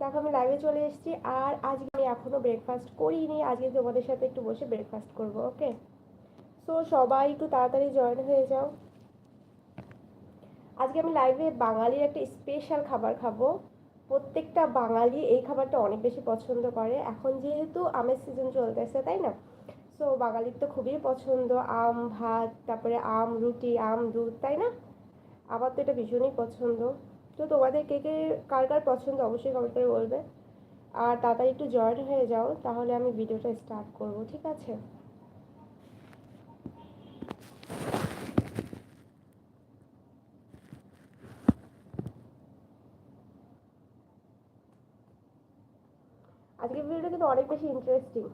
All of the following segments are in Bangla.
দেখো, আমি লাইভে চলে এসেছি আর আজকে আমি এখনও ব্রেকফাস্ট করিনি। আজকে তোমাদের সাথে একটু বসে ব্রেকফাস্ট করব ওকে সো সবাই একটু তাড়াতাড়ি জয়েন হয়ে যাও। আজকে আমি লাইভে বাঙালির একটা স্পেশাল খাবার খাব। প্রত্যেকটা বাঙালি এই খাবারটা অনেক বেশি পছন্দ করে। এখন যেহেতু আমের সিজন চলতেছে, তাই না? সো বাঙালির তো খুবই পছন্দ, আম, ভাত, তারপরে আম, রুটি, আম, দুধ, তাই না? আমার তো এটা ভীষণই পছন্দ। তো তোমাদের কে কে কার কার পছন্দ, অবশ্যই কমেন্ট করে বলবে। আর তাড়াতাড়ি একটু জয়েন হয়ে যাও, তাহলে আমি ভিডিওটা স্টার্ট করব, ঠিক আছে? আজকের ভিডিওটা কিন্তু অনেক বেশি ইন্টারেস্টিং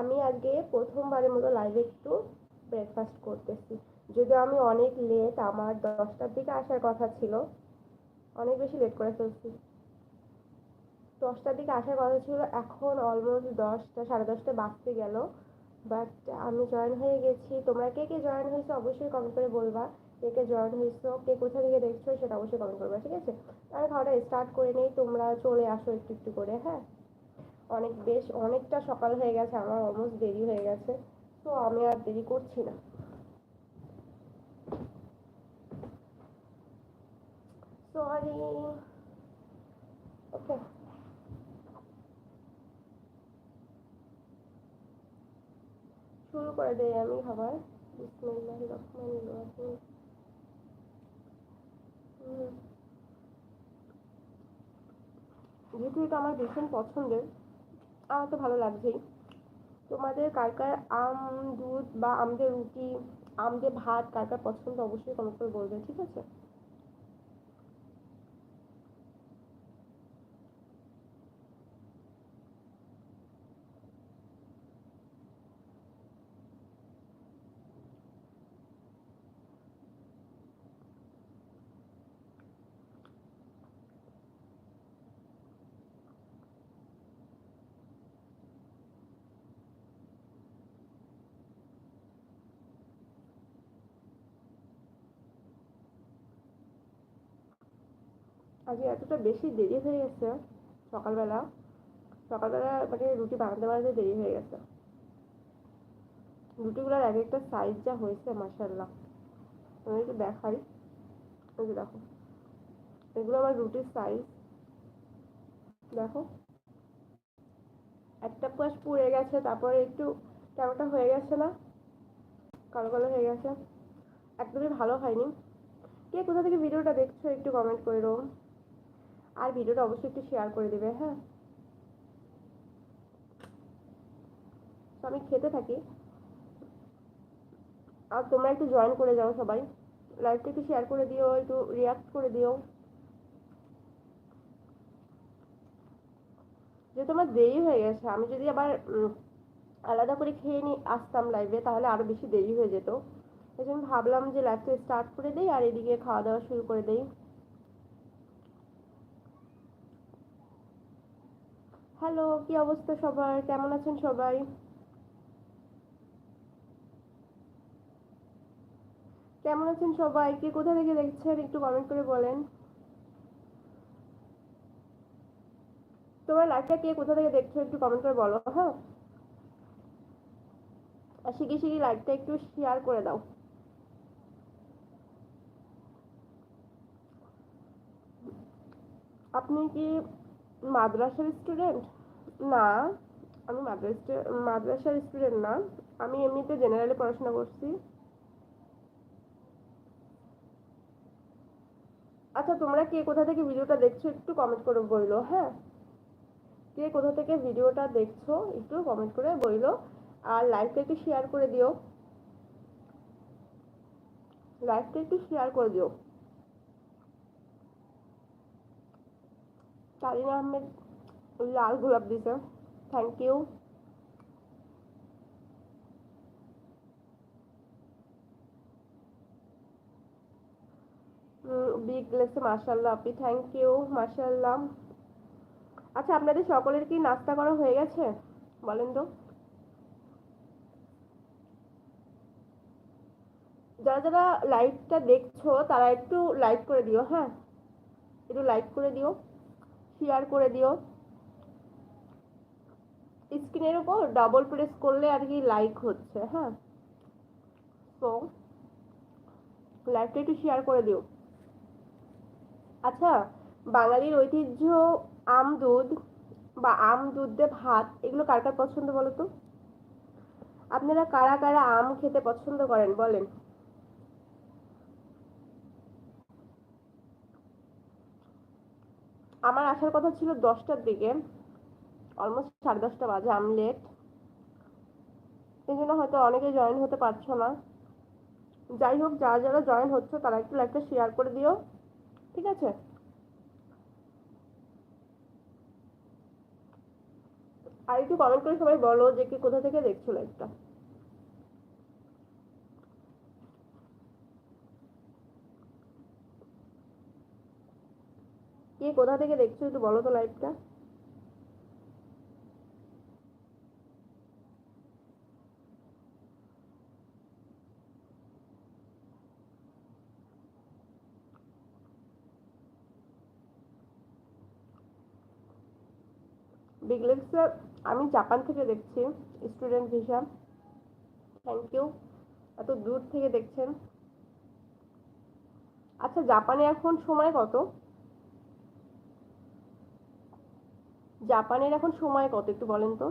আমি আজকে প্রথমবারের মতো লাইভে একটু ব্রেকফাস্ট করতেছি। যদিও আমি অনেক লেট আমার দশটার দিকে আসার কথা ছিল। অনেক বেশি লেট করে ফেলছি। দশটার দিকে আসার কথা ছিল, এখন অলমোস্ট দশটা, সাড়ে দশটা বাজতে গেল। বাট আমি জয়েন হয়ে গেছি। তোমরা কে কে জয়েন হয়েছো অবশ্যই কমেন্ট করে বলবা। কে কে জয়েন হয়েছো, কে কোথা থেকে দেখছ সেটা অবশ্যই কমেন্ট করবা, ঠিক আছে? আমি খাওয়াটা স্টার্ট করে নেই, তোমরা চলে আসো একটু একটু করে হ্যাঁ? অনেক বেশ, অনেকটা সকাল হয়ে গেছে, আমার অলমোস্ট দেরি হয়ে গেছে। তো আমি আর দেরি করছি না। সরি ওকে শুরু করে দেই আমি খাবার বিসমিল্লাহির রহমানির রহিম। হুম। যেহেতু এটা আমার ভীষণ পছন্দের, আমার তো ভালো লাগছেই। তোমাদের কার কার আম, দুধ বা আম দিয়ে রুটি আম দিয়ে ভাত কার কার পছন্দ অবশ্যই কমেন্ট করে বলবে, ঠিক আছে? আজকে এতটা বেশি দেরি হয়ে গেছে সকালবেলা। সকালবেলা মানে রুটি বানাতে বানাতে দেরি হয়ে গেছে। রুটিগুলোর এক একটা সাইজ যা হয়েছে মাসাল্লাহ একটু দেখাই। যে দেখো, এগুলো আমার রুটির সাইজ দেখো। একটা পাশ পুড়ে গেছে, তারপরে একটু কেমনটা হয়ে গেছে না? কালো কালো হয়ে গেছে। একদমই ভালো হয়নি। কে কোথা থেকে ভিডিওটা দেখছ একটু কমেন্ট করে করো আর ভিডিওটা অবশ্যই একটু শেয়ার করে দেবে হ্যাঁ? তো আমি খেতে থাকি। আর তোমরা একটু জয়েন করে যাও সবাই। লাইভটা একটু শেয়ার করে দিও, একটু রিয়াক্ট করে দিও। যে তোমার দেরি হয়ে গেছে, আমি যদি আবার আলাদা করে খেয়ে নি, আসতাম লাইভে তাহলে আরও বেশি দেরি হয়ে যেত। এই জন্য ভাবলাম যে লাইভটা স্টার্ট করে দেই, আর এদিকে খাওয়া দাওয়া শুরু করে দেই। হ্যালো কি অবস্থা সবার? কেমন আছেন সবাই? কেমন আছেন সবাই? কে কোথা থেকে দেখছেন? একটু কমেন্ট করে বলেন। তোমার লাইভটা কে কোথা থেকে দেখছ? একটু কমেন্ট করে বলো হ্যাঁ? আর শিখে শিখে লাইভটা একটু শেয়ার করে দাও। আপনি কি মাদ্রাসার স্টুডেন্ট না, আমি মাদ্রাসা মাদ্রাসার স্টুডেন্ট না। আমি এমনিতে জেনারেলে পড়াশোনা করছি। আচ্ছা তোমরা কে কোথা থেকে ভিডিওটা দেখছ একটু কমেন্ট করে বইলো হ্যাঁ? কে কোথা থেকে ভিডিওটা দেখছ একটু কমেন্ট করে বইলো, আর লাইভটা একটু শেয়ার করে দিও। লাইভটা একটু শেয়ার করে দিও। তারিন আহমেদ লাল গোলাপ দিছে। থ্যাংক ইউ বিগ লেসে মাশাল্লাহ আপনি। থ্যাংক ইউ মাশাল্লাহ আচ্ছা আপনাদের সকলের কি নাস্তা করা হয়ে গেছে? বলেন তো। যারা যারা লাইভটা দেখছ, তারা একটু লাইক করে দিও হ্যাঁ? একটু লাইক করে দিও। শেয়ার করে দিও। স্ক্রিনের উপর ডাবল প্রেস করলে আর কি লাইক হচ্ছে হ্যাঁ? তো লাইকটা একটু শেয়ার করে দিও। আচ্ছা বাঙালির ঐতিহ্য আম দুধ বা আম, দুধ ভাত, এগুলো কার কার পছন্দ বলো তো? আপনারা কারা কারা আম খেতে পছন্দ করেন, বলেন। আমার আসার কথা ছিল দশটার দিকে অলমোস্ট সাড়ে দশটা বাজে আমি লেট এই জন্য হয়তো অনেকে জয়েন হতে পারছ না। যাই হোক, যারা যারা জয়েন হচ্ছে, তারা একটু লাইকটা শেয়ার করে দিও, ঠিক আছে? আর একটু কমেন্ট করে সবাই বলো যে কি কোথা থেকে দেখছ লাইভটা কে, কোথা থেকে দেখছ একটু বলো তো লাইভটা বিগলেক্স আমি জাপান থেকে দেখছি স্টুডেন্ট ভিসা থ্যাংক ইউ এত দূর থেকে দেখছেন। আচ্ছা জাপানে এখন সময় কত? জাপানের এখন সময় কত? একটু বলেন তো।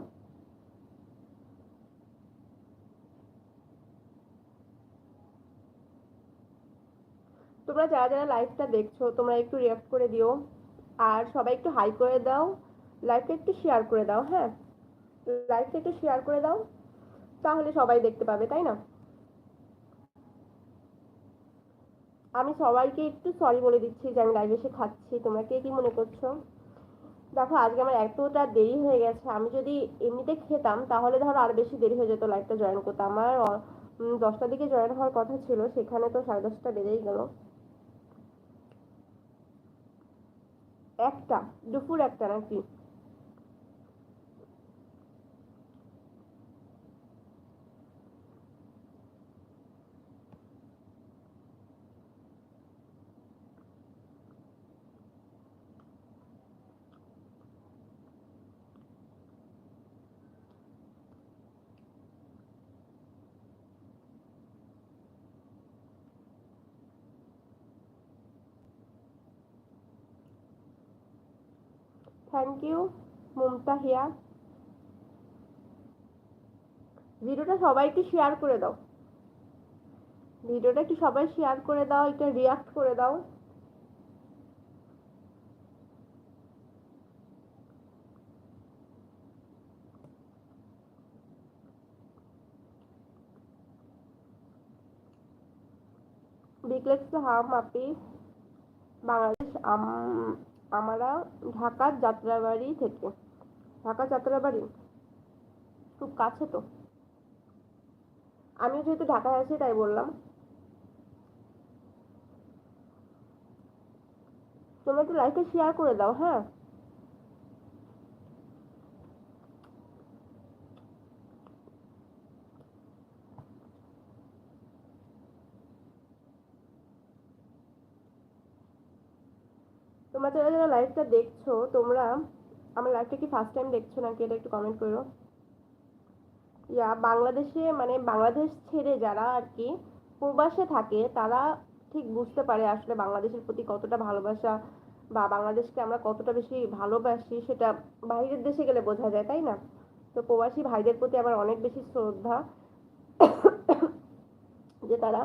তোমরা যারা যারা লাইভটা দেখছ, তোমরা একটু রিয়াক্ট করে দিও। আর সবাই একটু হাই করে দাও। লাইভটা একটু শেয়ার করে দাও হ্যাঁ? লাইভটা একটু শেয়ার করে দাও, তাহলে সবাই দেখতে পাবে, তাই না? আমি সবাইকে একটু সরি বলে দিচ্ছি যে আমি লাইভে এসে খাচ্ছি। তোমরা কে কি মনে করছ? দেখো, আজকে আমার এতটা দেরি হয়ে গেছে। আমি যদি এমনিতে খেতাম, তাহলে ধরো আর বেশি দেরি হয়ে যেত লাইভটা জয়েন করতে। আমার দশটার দিকে জয়েন হওয়ার কথা ছিল, সেখানে তো সাড়ে দশটা বেজেই গেল। একটা, দুপুর একটা নাকি? থ্যাংক ইউ মুমতা হিয়া ভিডিওটা সবাই একটু শেয়ার করে দাও। ভিডিওটা একটু সবাই শেয়ার করে দাও, এটা রিয়াক্ট করে দাও। বিকলেক্স হাম, আপি। বাংলাদেশ, আম- আমরা ঢাকার যাত্রাবাড়ি থেকে। ঢাকা যাত্রাবাড়ি? খুব কাছে তো। আমি যেহেতু ঢাকায় আছি, তাই বললাম। তোমরা একটু লাইকে শেয়ার করে দাও হ্যাঁ তোমরা যারা যারা লাইভটা দেখছ? তোমরা, আমার লাইভটা কি ফার্স্ট টাইম দেখছ নাকি? এটা একটু কমেন্ট করো। ইয়া, বাংলাদেশে মানে বাংলাদেশ ছেড়ে যারা আর কি প্রবাসে থাকে, তারা ঠিক বুঝতে পারে আসলে বাংলাদেশের প্রতি কতটা ভালোবাসা বা বাংলাদেশকে আমরা কতটা বেশি ভালোবাসি, সেটা বাইরের দেশে গেলে বোঝা যায়, তাই না? তো প্রবাসী ভাইদের প্রতি আমার অনেক বেশি শ্রদ্ধা যে তারা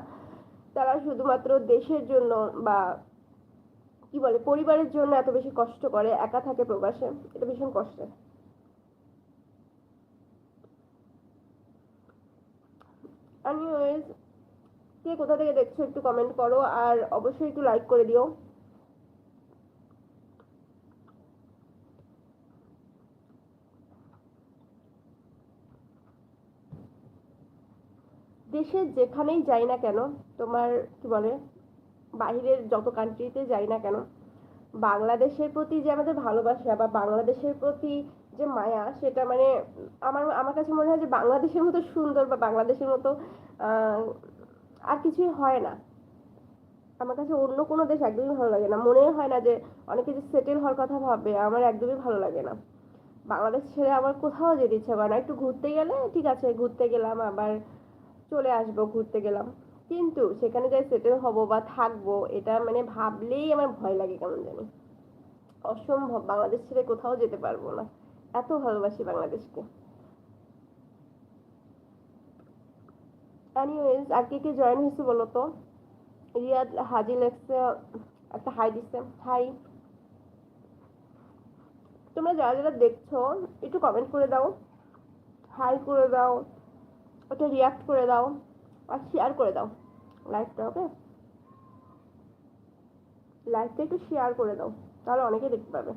তারা শুধুমাত্র দেশের জন্য বা কি বলে, পরিবারের জন্য এত বেশি কষ্ট করে, একা থাকে প্রবাসে, এটা ভীষণ কষ্টের। কে কোথা থেকে দেখছ একটু কমেন্ট করো, আর অবশ্যই একটু লাইক করে দিও। দেশে যেখানেই যাই না কেন, তোমার কি বলে বাইরের যত কান্ট্রিতে যাই না কেন, বাংলাদেশের প্রতি যে আমাদের ভালোবাসা বা বাংলাদেশের প্রতি যে মায়া, সেটা মানে আমার আমার কাছে মনে হয় যে বাংলাদেশের মতো সুন্দর বা বাংলাদেশের মতো আর কিছুই হয় না। আমার কাছে অন্য কোনো দেশ একদমই ভালো লাগে না। মনে হয় না যে অনেকে যে সেটেল হওয়ার কথা ভাবে, আমার একদমই ভালো লাগে না। বাংলাদেশ ছেড়ে আমার কোথাও যেতে ইচ্ছে করে না। একটু ঘুরতে গেলে ঠিক আছে, ঘুরতে গেলাম, আবার চলে আসব, ঘুরতে গেলাম। কিন্তু সেখানে যাই সেটেল হব বা থাকব, এটা মানে ভাবলেই আমার ভয় লাগে কেমন জানি। অসম্ভব, বাংলাদেশ ছেড়ে কোথাও যেতে পারব না। এত ভালোবাসি বাংলাদেশকে। এনিওয়েজ আর কে কে জয়েন হয়েছে বলো তো রিয়াদ হাজি লেখছে, একটা হাই দিচ্ছে হাই তোমরা যারা যারা দেখছ, একটু কমেন্ট করে দাও। হাই করে দাও। ওটা রিয়াক্ট করে দাও। আর শেয়ার করে দাও। লাইভটা ওকে লাইভটা একটু শেয়ার করে দাও, তাহলে অনেকে দেখতে পাবে।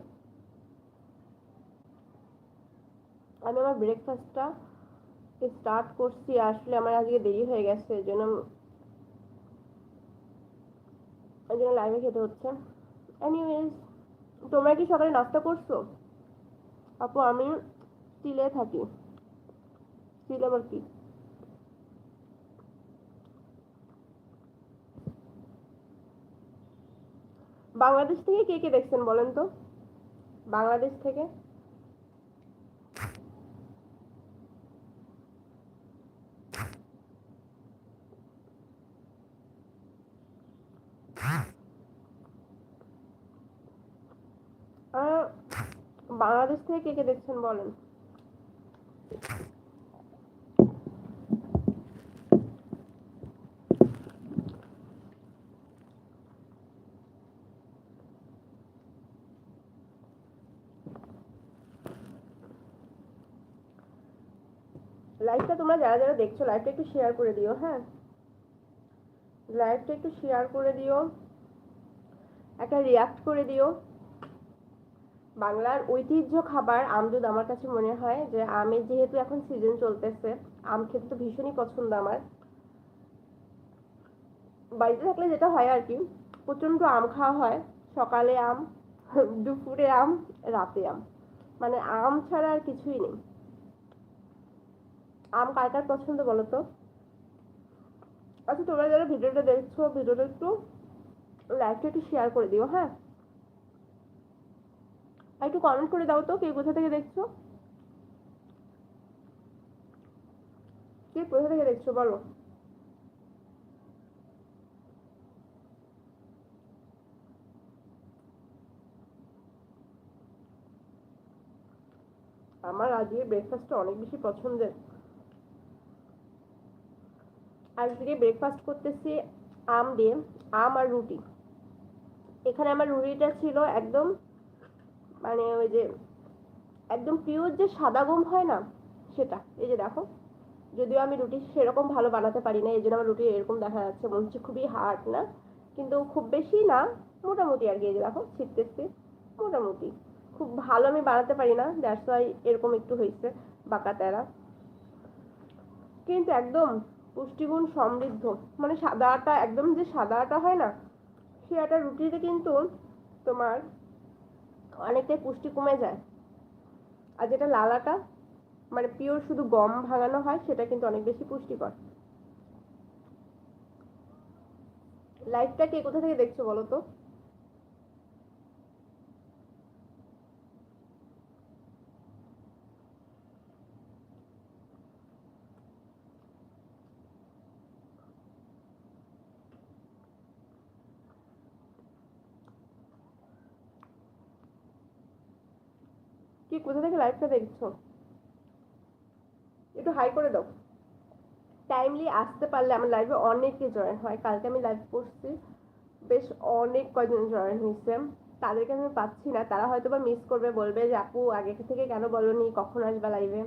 আমি আমার ব্রেকফাস্টটা স্টার্ট করছি, আসলে আমার আজকে দেরি হয়ে গেছে, এই জন্য এই জন্য লাইভে খেতে হচ্ছে। এনিওয়েজ তোমরা কি সকালে নাস্তা করছ? আপু, আমি স্টিলে থাকি। স্টিল আবার কি বাংলাদেশ থেকে কে কে দেখছেন বলেন তো? বাংলাদেশ থেকে? বাংলাদেশ থেকে কে কে দেখছেন বলেন? লাইভটা তোমরা যারা যারা দেখছ লাইভটা একটু শেয়ার করে দিও হ্যাঁ? লাইভটা একটু শেয়ার করে দিও, একটা রিয়াক্ট করে দিও। বাংলার ঐতিহ্য খাবার আম আমদুদ আমার কাছে মনে হয় যে, আমের যেহেতু এখন সিজন চলতেছে, আম খেতে তো ভীষণই পছন্দ আমার। বাড়িতে থাকলে যেটা হয় আর কি, প্রচণ্ড আম খাওয়া হয়, সকালে আম, দুপুরে আম, রাতে আম। মানে আম ছাড়া আর কিছুই নেই। আম কার কার পছন্দ বলো তো? আচ্ছা তোমরা যারা ভিডিওটা দেখছ, ভিডিওটা একটু লাইকটা একটু শেয়ার করে দিও হ্যাঁ? আর একটু কমেন্ট করে দাও তো, কে কোথা থেকে দেখছ? কে কোথা থেকে দেখছ, বলো? আমার আজকে ব্রেকফাস্টটা অনেক বেশি পছন্দের। আজকে ব্রেকফাস্ট করতেছি আম দিয়ে, আম আর রুটি। এখানে আমার রুটিটা ছিল একদম মানে ওই যে, একদম পিওর যে সাদা গম হয় না, সেটা। এই যে দেখো, যদিও আমি রুটি সেরকম ভালো বানাতে পারি না, এই জন্য আমার রুটি এরকম দেখা যাচ্ছে, মনে হচ্ছে খুবই হার্ড না। কিন্তু খুব বেশি না, মোটামুটি আর কি, এই যে দেখো, ছিটতেছি, মোটামুটি। খুব ভালো আমি বানাতে পারি না দ্যাটস ওয়াই এরকম একটু হয়েছে, বাঁকা তেরা। কিন্তু একদম পুষ্টিগুণ সমৃদ্ধ। মানে সাদা আটা, একদম যে সাদা আটা হয় না সে আটা রুটিতে কিন্তু তোমার অনেকটাই পুষ্টি কমে যায়। আর যেটা লাল আটা মানে পিওর শুধু গম ভাঙানো হয়, সেটা কিন্তু অনেক বেশি পুষ্টিকর। লাইফটা কে কোথা থেকে দেখছ বলো তো কি কোথা থেকে লাইভটা দেখছ? একটু হাই করে দাও। টাইমলি আসতে পারলে আমার লাইভে অনেকে জয়েন হয়। কালকে আমি লাইভ করছি। বেশ অনেক কয়জন জয়েন হয়েছে। তাদেরকে আমি পাচ্ছি না। তারা হয়তো বা মিস করবে, বলবে যে, আপু, আগে থেকে কেন বলনি? কখন আসবা লাইভে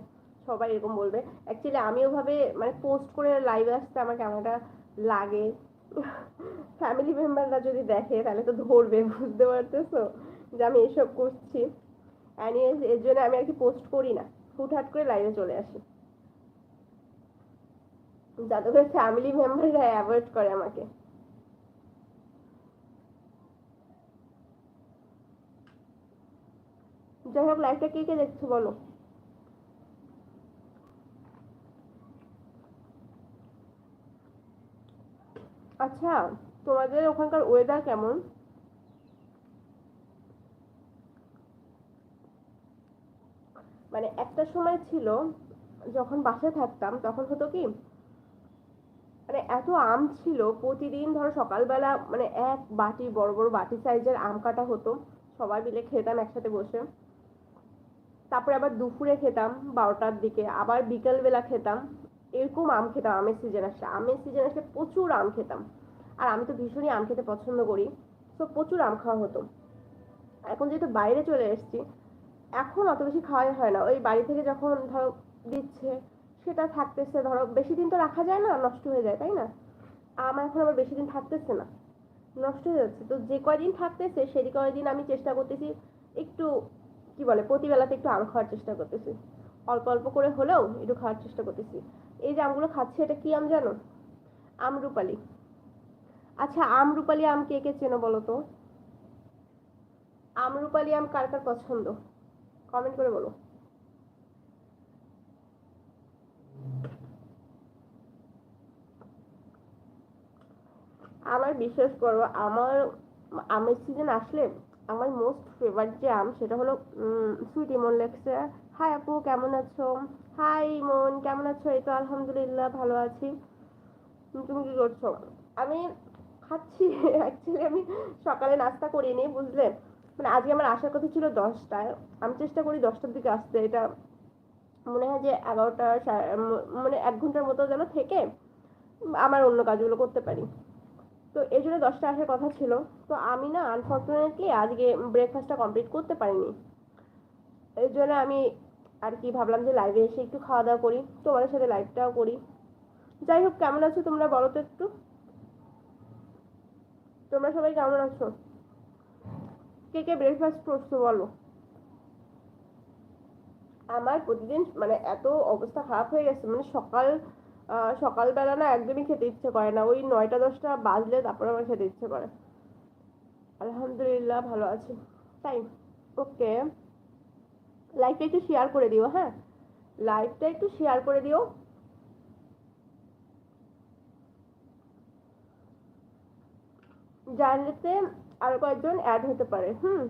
সবাই এরকম বলবে। অ্যাকচুয়ালি আমি ওভাবে মানে পোস্ট করে লাইভে আসতে আমার কেমনটা লাগে। ফ্যামিলি মেম্বাররা যদি দেখে, তাহলে তো ধরবে, বুঝতে পারতেছো? যে আমি এসব করছি। অ্যানিওয়েজ এর জন্য আমি আর কি পোস্ট করি না। হুটহাট করে লাইভে চলে আসি। যাতে করে ফ্যামিলি মেম্বাররা অ্যাভয়েড করে আমাকে। যাই হোক লাইভটা কে কে দেখছ বলো? আচ্ছা তোমাদের ওখানকার ওয়েদার কেমন? মানে একটা সময় ছিল যখন বাসায় থাকতাম, তখন হতো কি মানে এত আম ছিল, প্রতিদিন ধরো সকালবেলা মানে এক বাটি বড় বড় বাটি সাইজের আম কাটা হতো। সবাই মিলে খেতাম একসাথে বসে। তারপরে আবার দুপুরে খেতাম বারোটার দিকে, আবার বিকেলবেলা খেতাম। এরকম আম খেতাম, আমের সিজন আসলে। আমের সিজন আসলে প্রচুর আম খেতাম। আর আমি তো ভীষণই আম খেতে পছন্দ করি। তো প্রচুর আম খাওয়া হতো। এখন যেহেতু বাইরে চলে এসেছি এখন অত বেশি খাওয়াই হয় না। ওই বাড়ি থেকে যখন ধরো দিচ্ছে, সেটা থাকতেছে, ধরো বেশি দিন তো রাখা যায় না, নষ্ট হয়ে যায়, তাই না? আম এখন আবার বেশি দিন থাকতেছে না, নষ্ট হয়ে যাচ্ছে। তো যে কয়দিন থাকতেছে, সেই কয়দিন আমি চেষ্টা করতেছি একটু, কি বলে, প্রতিবেলাতে একটু আম খাওয়ার চেষ্টা করতেছি। অল্প অল্প করে হলেও একটু খাওয়ার চেষ্টা করতেছি। এই যে আমগুলো খাচ্ছি, এটা কি আম জানো? আমরুপালি আচ্ছা আমরুপালি আম কে কে চেনো বলো তো? আমরুপালি আম কার কার পছন্দ? কমেন্ট করে বলো। আমার বিশ্বাস করো, আমার, আমের সিজন আসলে আমার মোস্ট ফেভারিট যে আম সেটা হলো সুইট ইমন লেগসে হাই আপু, কেমন আছো? হাই ইমন, কেমন আছো? এই তো আলহামদুলিল্লাহ, ভালো আছি। তুমি কি করছ? আমি খাচ্ছি। অ্যাকচুয়ালি আমি সকালে নাস্তা করিনি, বুঝলে? মানে আজকে আমার আসার কথা ছিল দশটায়। আমি চেষ্টা করি দশটার দিকে আসতে। এটা মনে হয় যে এগারোটা মানে এক ঘণ্টার মতো যেন থেকে আমার অন্য কাজগুলো করতে পারি। তো এই জন্য দশটা আসার কথা ছিল। তো আমি না আনফর্চুনেটলি আজকে ব্রেকফাস্টটা কমপ্লিট করতে পারিনি। এই জন্য আমি আর কি ভাবলাম যে লাইভে এসে একটু খাওয়া দাওয়া করি, তোমাদের সাথে লাইভটাও করি। যাই হোক, কেমন আছো তোমরা বলো তো একটু? তোমরা সবাই কেমন আছো? কে কে ব্রেকফাস্ট করছ বলো? আমার প্রতিদিন মানে এত অবস্থা খারাপ হয়ে গেছে মানে সকাল সকালবেলা না একদমই খেতে ইচ্ছে করে না। ওই নয়টা, দশটা বাজলে তারপর আমার খেতে ইচ্ছে করে। আলহামদুলিল্লাহ ভালো আছি। তাই ওকে লাইভটা একটু শেয়ার করে দিও হ্যাঁ? লাইভটা একটু শেয়ার করে দিও। জানলেতে আরও কয়েকজন অ্যাড হতে পারে, হুম।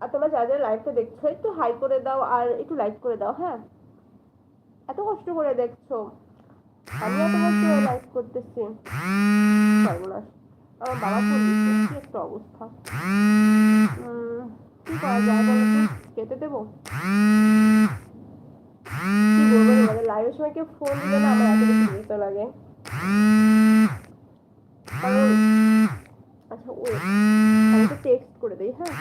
আর তোমরা যারা যারা লাইভটা দেখছ, একটু হাই করে দাও আর একটু লাইক করে দাও হ্যাঁ। এত কষ্ট করে দেখছ। আমি করে লাইভ করতেছি। সর্বনাশ আমার বাবা ফোন দিচ্ছে কি একটা অবস্থা। কি করা যায় বলো কেটে দেবো? লাইভের সময় কেউ ফোন দিলে না আমার এত বেশি লাগে। কারণ আচ্ছা ওই আমি তো টেক্সট করে দিই হ্যাঁ?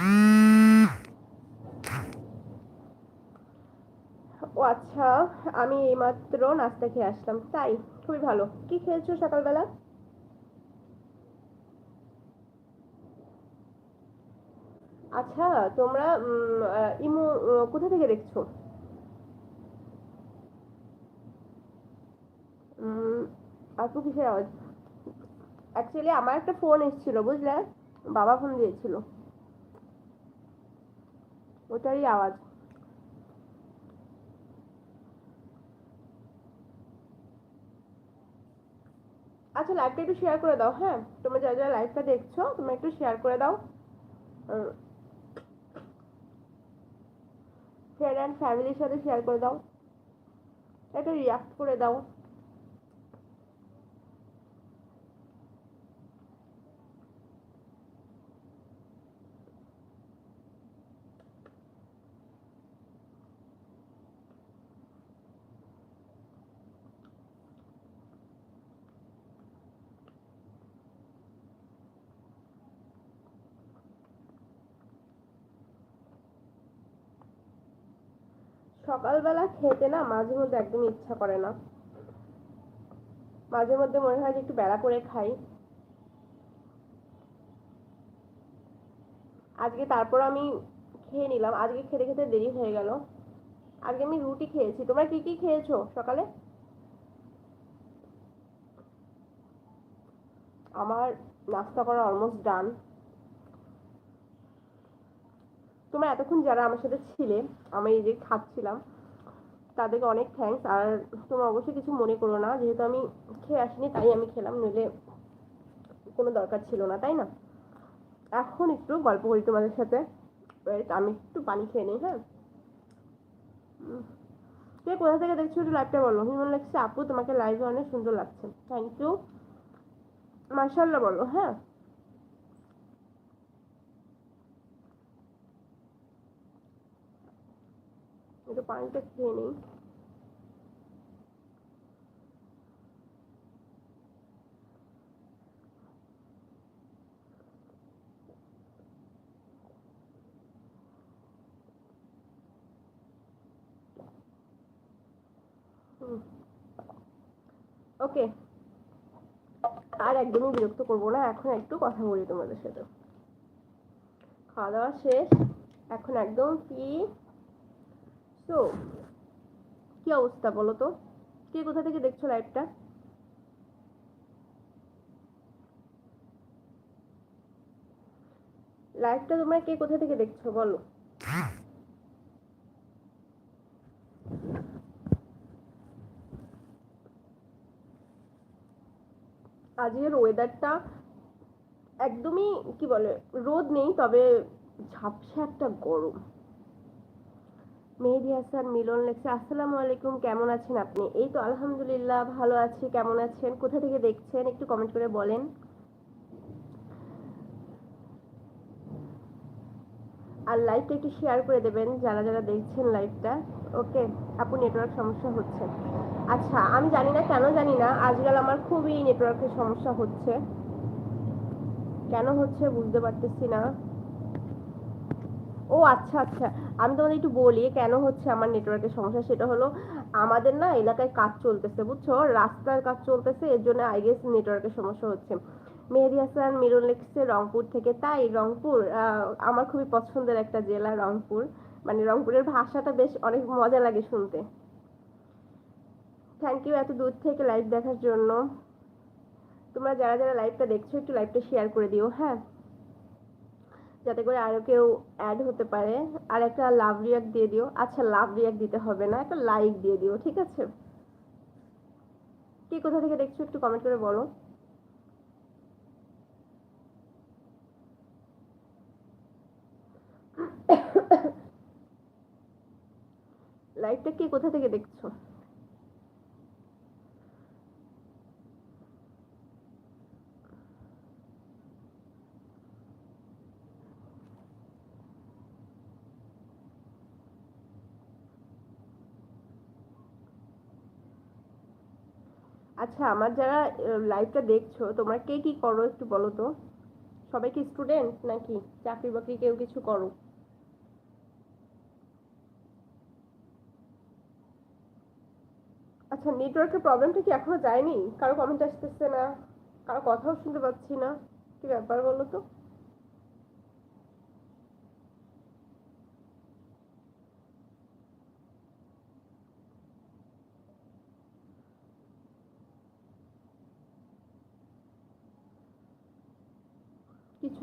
ও আচ্ছা আমি এইমাত্র নাস্তা খেয়ে আসলাম, তাই? খুবই ভালো। কি খেয়েছো সকালবেলা? আচ্ছা তোমরা ইমো কোথা থেকে দেখছ? আপু কিসের আওয়াজ? অ্যাকচুয়ালি আমার একটা ফোন এসেছিল, বুঝলে? বাবা ফোন দিয়েছিল। ওটারই আওয়াজ। আচ্ছা লাইভটা একটু শেয়ার করে দাও হ্যাঁ? তোমরা যারা যারা লাইভটা দেখছ, তোমরা একটু শেয়ার করে দাও। ফ্রেন্ড অ্যান্ড ফ্যামিলির সাথে শেয়ার করে দাও। একটু রিয়াক্ট করে দাও। সকালবেলা খেতে না মাঝে মধ্যে একদমই ইচ্ছা করে না। মাঝে মধ্যে মনে হয় যে একটু বেড়া করে খাই। আজকে তারপর আমি খেয়ে নিলাম। আজকে খেতে খেতে দেরি হয়ে গেল। আজকে আমি রুটি খেয়েছি। তোমরা কি কি খেয়েছো সকালে? আমার নাস্তা করা অলমোস্ট ডান তোমরা এতক্ষণ যারা আমার সাথে ছিলে, আমি এই যে খাচ্ছিলাম। তাদেরকে অনেক থ্যাঙ্কস আর তোমরা অবশ্যই কিছু মনে করো না। যেহেতু আমি খেয়ে আসিনি, তাই আমি খেলাম, নইলে কোনো দরকার ছিল না, তাই না? এখন একটু গল্প করি তোমাদের সাথে। আমি একটু পানি খেয়ে নিই হ্যাঁ? কে কোথা থেকে দেখছ একটু লাইভটা বলো? হিমন লাগছে আপু তোমাকে লাইভে অনেক সুন্দর লাগছে। থ্যাংক ইউ মার্শাল্লাহ বলো হ্যাঁ? পানিটা খেয়ে নিই। ওকে। আর একদমই বিরক্ত করব না, এখন একটু কথা বলি তোমাদের সাথে। খাওয়া দাওয়া শেষ, এখন একদম ফ্রি তো, কি অবস্থা বলো তো? কে কোথা থেকে দেখছ লাইভটা লাইভটা তোমরা কে কোথা থেকে দেখছ বলো? আজকের ওয়েদারটা একদমই, কি বলে, রোদ নেই, তবে ঝাপসা একটা গরম। মেহেদি হাসান, মিলন লেখছে, আসসালামু আলাইকুম, কেমন আছেন আপনি? এই তো আলহামদুলিল্লাহ, ভালো আছি, কেমন আছেন? কোথা থেকে দেখছেন? একটু কমেন্ট করে বলেন। আর লাইভটা একটু শেয়ার করে দেবেন, যারা যারা দেখছেন লাইভটা ওকে আপু নেটওয়ার্ক সমস্যা হচ্ছে। আচ্ছা আমি জানি না, কেন জানি না, আজকাল আমার খুবই নেটওয়ার্কের সমস্যা হচ্ছে। কেন হচ্ছে বুঝতে পারতেছি না। ও আচ্ছা আচ্ছা। আমি তোমাদের একটু বলি কেন হচ্ছে আমার নেটওয়ার্কের সমস্যা? সেটা হলো আমাদের না এলাকায় কাজ চলতেছে, বুঝছ? রাস্তার কাজ চলতেছে, এর জন্য আই গেস নেটওয়ার্কের সমস্যা হচ্ছে। মেহেদি হাসান মিরুল লিখছে রংপুর থেকে। তাই রংপুর আমার খুবই পছন্দের একটা জেলা রংপুর। মানে রংপুরের ভাষাটা বেশ অনেক মজা লাগে শুনতে। থ্যাংক ইউ এত দূর থেকে লাইভ দেখার জন্য। তোমরা যারা যারা লাইভটা দেখছ, একটু লাইভটা শেয়ার করে দিও হ্যাঁ? যাতে করে আরও কেউ অ্যাড হতে পারে। আর একটা লাভ রিয়াক্ট দিয়ে দিও। আচ্ছা লাভ রিয়াক্ট দিতে হবে না, একটা লাইক দিয়ে দিও, ঠিক আছে? কে কোথা থেকে দেখছ একটু কমেন্ট করে বলো। লাইভটা কে কোথা থেকে দেখছ? আচ্ছা আমার যারা লাইভটা দেখছ, তোমরা কে কি করো একটু বলো তো? সবাই কি স্টুডেন্ট নাকি চাকরি বাকরি কেউ কিছু করো? আচ্ছা নেটওয়ার্কের প্রবলেমটা কি এখনও যায়নি? কারও কমেন্ট আসতেছে না, কারও কথাও শুনতে পাচ্ছি না, কি ব্যাপার বলো তো?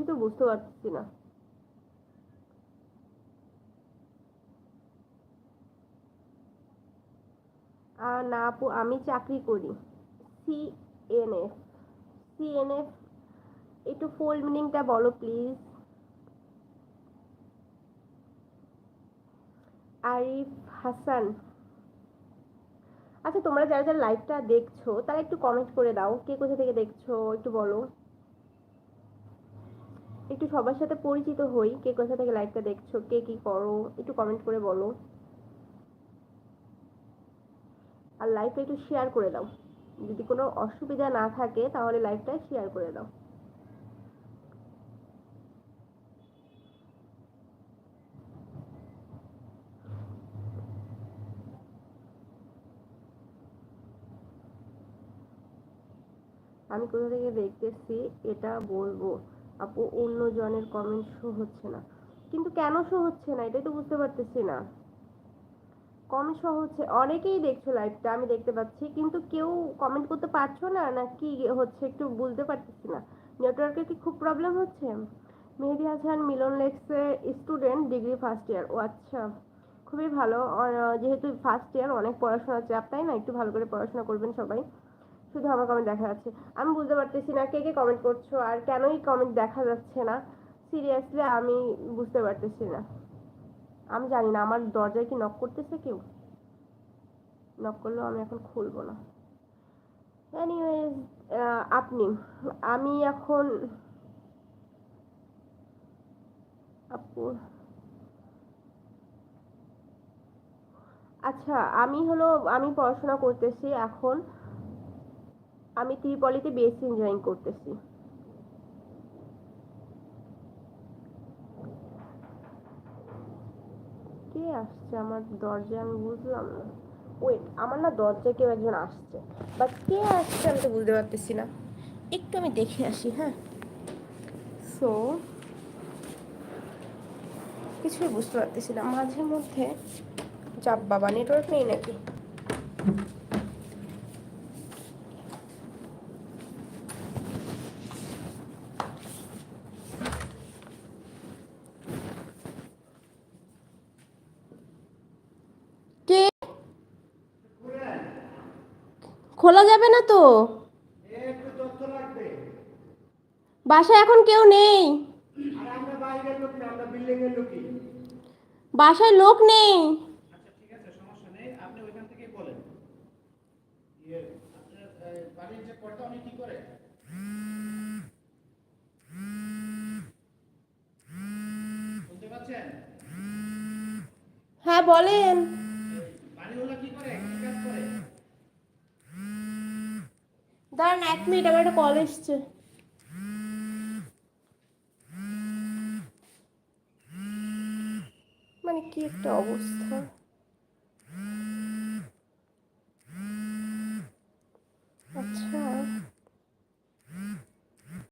কিছুই তো বুঝতে পারছি না। না আপু, আমি চাকরি করি। সিএনএফ সিএনএফ একটু ফুল মিনিংটা বলো প্লিজ আরিফ হাসান। আচ্ছা তোমরা যারা যারা লাইভটা দেখছ, তারা একটু কমেন্ট করে দাও। কে কোথা থেকে দেখছ, একটু বলো। একটু সবার সাথে পরিচিত হই, কে কোথা থেকে লাইভটা দেখছ, কে কি করো, একটু কমেন্ট করে বলো। আর লাইভটা একটু শেয়ার করে দাও। যদি কোনো অসুবিধা না থাকে, তাহলে লাইভটা শেয়ার করে দাও। আমি কোথা থেকে দেখতেছি, এটা বলব। আপু, অন্য জনের কমেন্ট শো হচ্ছে না। কিন্তু কেন শো হচ্ছে না? এটাই তো বুঝতে পারতেছি না। কমেন্ট শো হচ্ছে। অনেকেই দেখছ লাইভটা আমি দেখতে পাচ্ছি। কিন্তু কেউ কমেন্ট করতে পারছ না? না কি হচ্ছে একটু বুঝতে পারতেছি না? নেটওয়ার্কের কি খুব প্রবলেম হচ্ছে? মেহেদি হাসান, মিলন লেক্সে স্টুডেন্ট ডিগ্রি ফার্স্ট ইয়ার ও আচ্ছা খুবই ভালো। যেহেতু ফার্স্ট ইয়ার অনেক পড়াশোনার চাপ, তাই না? একটু ভালো করে পড়াশোনা করবেন সবাই। শুধু আমার কমেন্ট দেখা যাচ্ছে। আমি বুঝতে পারতেছি না কে কে কমেন্ট করছ আর কেনই কমেন্ট দেখা যাচ্ছে না। সিরিয়াসলি আমি বুঝতে পারতেছি না। আমি জানি না, আমার দরজায় কি নক করতেছে কেউ? নক করলেও আমি এখন খুলবো না। এনিওয়েজ আপনি, আমি এখন আপু আচ্ছা আমি হলো, আমি পড়াশোনা করতেছি এখন। আমি ত্রিপলিতে বিএসসি ইঞ্জিনিয়ারিং করতেছি। কে আসছে আমার দরজায় আমি বুঝলাম না। ওয়েট আমার না দরজায় কেউ একজন আসছে। বাট কে আসছে আমি তো বুঝতে পারতেছি না। একটু আমি দেখে আসি হ্যাঁ? সো কিছুই বুঝতে পারতেছি না। মাঝে মধ্যে চাপ বাবা নেটওয়ার্ক নেই নাকি কে খোলা যাবে না তো? বাসায় এখন কেউ নেই। বাসায় লোক নেই। হ্যাঁ ঠিক আছে সমস্যা নেই আপনি ওইখান থেকেই বলেন ইয়ে আপনার আহ, বাড়ির যে কর্তা উনি কি করে শুনতে পাচ্ছেন হ্যাঁ বলেন বাড়িওয়ালা কি করে কি কাজ করে দাঁড়ান এক মিনিট আমার একটা কল এসছে। মানে কি একটা অবস্থা?